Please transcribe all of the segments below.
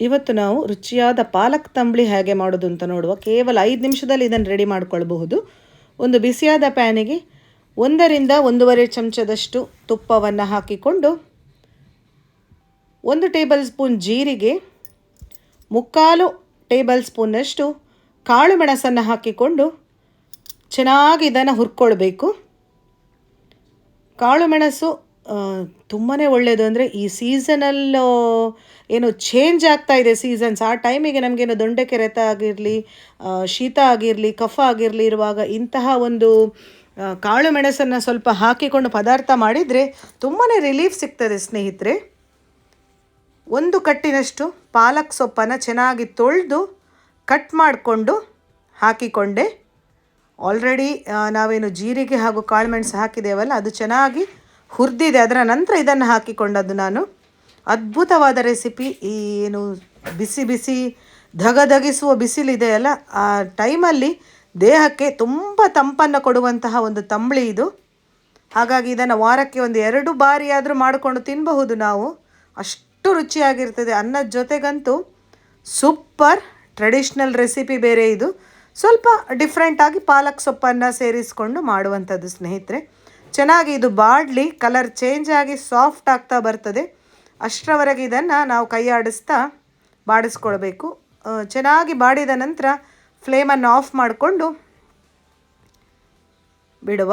ಇವತ್ತು ನಾವು ರುಚಿಯಾದ ಪಾಲಕ್ ತಂಬಳಿ ಹೇಗೆ ಮಾಡೋದು ಅಂತ ನೋಡುವ. ಕೇವಲ ಐದು ನಿಮಿಷದಲ್ಲಿ ಇದನ್ನು ರೆಡಿ ಮಾಡಿಕೊಳ್ಬಹುದು. ಒಂದು ಬಿಸಿಯಾದ ಪ್ಯಾನಿಗೆ ಒಂದರಿಂದ ಒಂದೂವರೆ ಚಮಚದಷ್ಟು ತುಪ್ಪವನ್ನು ಹಾಕಿಕೊಂಡು ಒಂದು ಟೇಬಲ್ ಸ್ಪೂನ್ ಜೀರಿಗೆ, ಮುಕ್ಕಾಲು ಟೇಬಲ್ ಸ್ಪೂನ್ನಷ್ಟು ಕಾಳು ಮೆಣಸನ್ನು ಹಾಕಿಕೊಂಡು ಚೆನ್ನಾಗಿ ಇದನ್ನು ಹುರ್ಕೊಳ್ಬೇಕು. ಕಾಳು ಮೆಣಸು ತುಂಬಾ ಒಳ್ಳೆಯದು ಅಂದರೆ ಈ ಸೀಸನಲ್ ಏನು ಚೇಂಜ್ ಆಗ್ತಾ ಇದೆ ಸೀಸನ್ಸ್ ಆ ಟೈಮಿಗೆ ನಮಗೇನು ದೊಂಡೆ ಕೆರೆತ ಆಗಿರಲಿ ಶೀತ ಆಗಿರಲಿ, ಕಫ ಆಗಿರಲಿ ಇರುವಾಗ ಇಂತಹ ಒಂದು ಕಾಳು ಮೆಣಸನ್ನು ಸ್ವಲ್ಪ ಹಾಕಿಕೊಂಡು ಪದಾರ್ಥ ಮಾಡಿದರೆ ತುಂಬಾ ರಿಲೀಫ್ ಸಿಗ್ತದೆ ಸ್ನೇಹಿತರೆ. ಒಂದು ಕಟ್ಟಿನಷ್ಟು ಪಾಲಕ್ ಸೊಪ್ಪನ್ನು ಚೆನ್ನಾಗಿ ತೊಳೆದು ಕಟ್ ಮಾಡಿಕೊಂಡು ಹಾಕಿಕೊಂಡೆ. ಆಲ್ರೆಡಿ ನಾವೇನು ಜೀರಿಗೆ ಹಾಗೂ ಕಾಳುಮೆಣಸು ಹಾಕಿದ್ದೇವಲ್ಲ, ಅದು ಚೆನ್ನಾಗಿ ಹುರಿದಿದೆ. ಅದರ ನಂತರ ಇದನ್ನು ಹಾಕಿಕೊಂಡದ್ದು ನಾನು. ಅದ್ಭುತವಾದ ರೆಸಿಪಿ. ಈ ಏನು ಬಿಸಿ ಬಿಸಿ, ಧಗಧಗಿಸುವ ಬಿಸಿಲಿದೆಯಲ್ಲ ಆ ಟೈಮಲ್ಲಿ ದೇಹಕ್ಕೆ ತುಂಬ ತಂಪನ್ನು ಕೊಡುವಂತಹ ಒಂದು ತಂಬಳಿ ಇದು. ಹಾಗಾಗಿ ಇದನ್ನು ವಾರಕ್ಕೆ ಒಂದು ಎರಡು ಬಾರಿ ಆದರೂ ಮಾಡಿಕೊಂಡು ತಿನ್ನಬಹುದು ನಾವು. ಅಷ್ಟು ರುಚಿಯಾಗಿರ್ತದೆ. ಅನ್ನದ ಜೊತೆಗಂತೂ ಸೂಪರ್ ಟ್ರೆಡಿಷ್ನಲ್ ರೆಸಿಪಿ ಬೇರೆ ಇದು. ಸ್ವಲ್ಪ ಡಿಫ್ರೆಂಟಾಗಿ ಪಾಲಕ್ ಸೊಪ್ಪನ್ನು ಸೇರಿಸ್ಕೊಂಡು ಮಾಡುವಂಥದ್ದು ಸ್ನೇಹಿತರೆ. ಚೆನ್ನಾಗಿ ಇದು ಬಾಡಲಿ ಕಲರ್ ಚೇಂಜ್ ಆಗಿ ಸಾಫ್ಟ್ ಆಗ್ತಾ ಬರ್ತದೆ. ಅಷ್ಟರವರೆಗೆ ಇದನ್ನು ನಾವು ಕೈ ಆಡಿಸ್ತಾ ಬಾಡಿಸ್ಕೊಳ್ಬೇಕು ಚೆನ್ನಾಗಿ ಬಾಡಿದ ನಂತರ ಫ್ಲೇಮನ್ನು ಆಫ್ ಮಾಡಿಕೊಂಡು ಬಿಡುವ.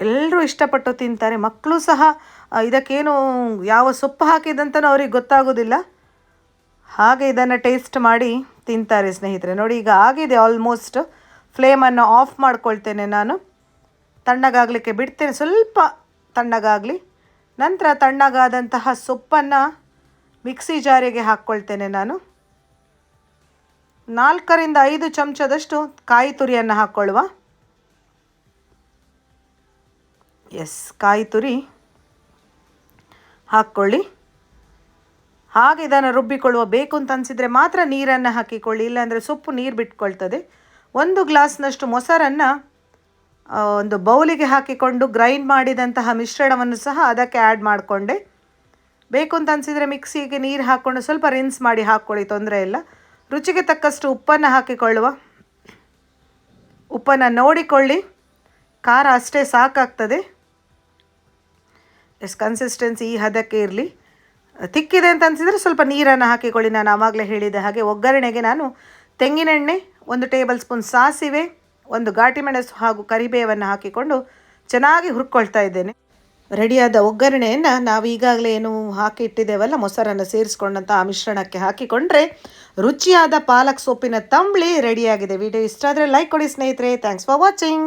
ಎಲ್ಲರೂ ಇಷ್ಟಪಟ್ಟು ತಿಂತಾರೆ. ಮಕ್ಕಳು ಸಹ ಇದಕ್ಕೇನು ಯಾವ ಸೊಪ್ಪು ಹಾಕಿದಂತನೂ ಅವ್ರಿಗೆ ಗೊತ್ತಾಗೋದಿಲ್ಲ. ಹಾಗೆ ಇದನ್ನು ಟೇಸ್ಟ್ ಮಾಡಿ ತಿಂತಾರೆ ಸ್ನೇಹಿತರೆ. ನೋಡಿ, ಈಗ ಆಗಿದೆ ಆಲ್ಮೋಸ್ಟ್ ಫ್ಲೇಮನ್ನು ಆಫ್ ಮಾಡ್ಕೊಳ್ತೇನೆ ನಾನು. ತಣ್ಣಗಾಗಲಿಕ್ಕೆ ಬಿಡ್ತೇನೆ. ಸ್ವಲ್ಪ ತಣ್ಣಗಾಗಲಿ. ನಂತರ ತಣ್ಣಗಾದಂತಹ ಸೊಪ್ಪನ್ನು ಮಿಕ್ಸಿ ಜಾರಿಗೆ ಹಾಕ್ಕೊಳ್ತೇನೆ ನಾನು. ನಾಲ್ಕರಿಂದ ಐದು ಚಮಚದಷ್ಟು ಕಾಯಿ ತುರಿಯನ್ನು ಹಾಕ್ಕೊಳ್ಳುವ ಎಸ್, ಕಾಯಿ ತುರಿ ಹಾಕ್ಕೊಳ್ಳಿ. ಹಾಗೆ ಇದನ್ನು ರುಬ್ಬಿಕೊಳ್ಳುವ ಬೇಕು ಅಂತ ಅನಿಸಿದರೆ ಮಾತ್ರ ನೀರನ್ನು ಹಾಕಿಕೊಳ್ಳಿ. ಇಲ್ಲಾಂದರೆ ಸೊಪ್ಪು ನೀರು ಬಿಟ್ಕೊಳ್ತದೆ. ಒಂದು ಗ್ಲಾಸ್ನಷ್ಟು ಮೊಸರನ್ನು ಒಂದು ಬೌಲಿಗೆ ಹಾಕಿಕೊಂಡು ಗ್ರೈಂಡ್ ಮಾಡಿದಂತಹ ಮಿಶ್ರಣವನ್ನು ಸಹ ಅದಕ್ಕೆ ಆ್ಯಡ್ ಮಾಡಿಕೊಂಡೆ. ಬೇಕು ಅಂತ ಅನಿಸಿದರೆ ಮಿಕ್ಸಿಗೆ ನೀರು ಹಾಕ್ಕೊಂಡು ಸ್ವಲ್ಪ ರಿನ್ಸ್ ಮಾಡಿ ಹಾಕ್ಕೊಳ್ಳಿ ತೊಂದರೆ ಇಲ್ಲ. ರುಚಿಗೆ ತಕ್ಕಷ್ಟು ಉಪ್ಪನ್ನು ಹಾಕಿಕೊಳ್ಳುವ. ಉಪ್ಪನ್ನು ನೋಡಿಕೊಳ್ಳಿ. ಖಾರ ಅಷ್ಟೇ ಸಾಕಾಗ್ತದೆ. ಎಸ್ ಕನ್ಸಿಸ್ಟೆನ್ಸಿ ಈ ಹದಕ್ಕೆ ಇರಲಿ. ತಿಕ್ಕಿದೆ ಅಂತ ಅನಿಸಿದರೆ ಸ್ವಲ್ಪ ನೀರನ್ನು ಹಾಕಿಕೊಳ್ಳಿ. ನಾನು ಆವಾಗಲೇ ಹೇಳಿದ ಹಾಗೆ ಒಗ್ಗರಣೆಗೆ ನಾನು ತೆಂಗಿನೆಣ್ಣೆ, ಒಂದು ಟೇಬಲ್ ಸ್ಪೂನ್ ಸಾಸಿವೆ ಒಂದು ಘಾಟಿ ಮೆಣಸು ಹಾಗೂ ಕರಿಬೇವನ್ನು ಹಾಕಿಕೊಂಡು ಚೆನ್ನಾಗಿ ಹುರ್ಕೊಳ್ತಾ ಇದ್ದೇನೆ. ರೆಡಿಯಾದ ಒಗ್ಗರಣೆಯನ್ನು ನಾವು ಈಗಾಗಲೇ ಏನು ಹಾಕಿ ಇಟ್ಟಿದ್ದೇವಲ್ಲ, ಮೊಸರನ್ನು ಸೇರಿಸ್ಕೊಂಡಂಥ ಆ ಮಿಶ್ರಣಕ್ಕೆ ಹಾಕಿಕೊಂಡ್ರೆ ರುಚಿಯಾದ ಪಾಲಕ್ ಸೊಪ್ಪಿನ ತಂಬಳಿ ರೆಡಿಯಾಗಿದೆ. ವಿಡಿಯೋ ಇಷ್ಟ ಆದರೆ ಲೈಕ್ ಕೊಡಿ ಸ್ನೇಹಿತರೆ. Thanks for watching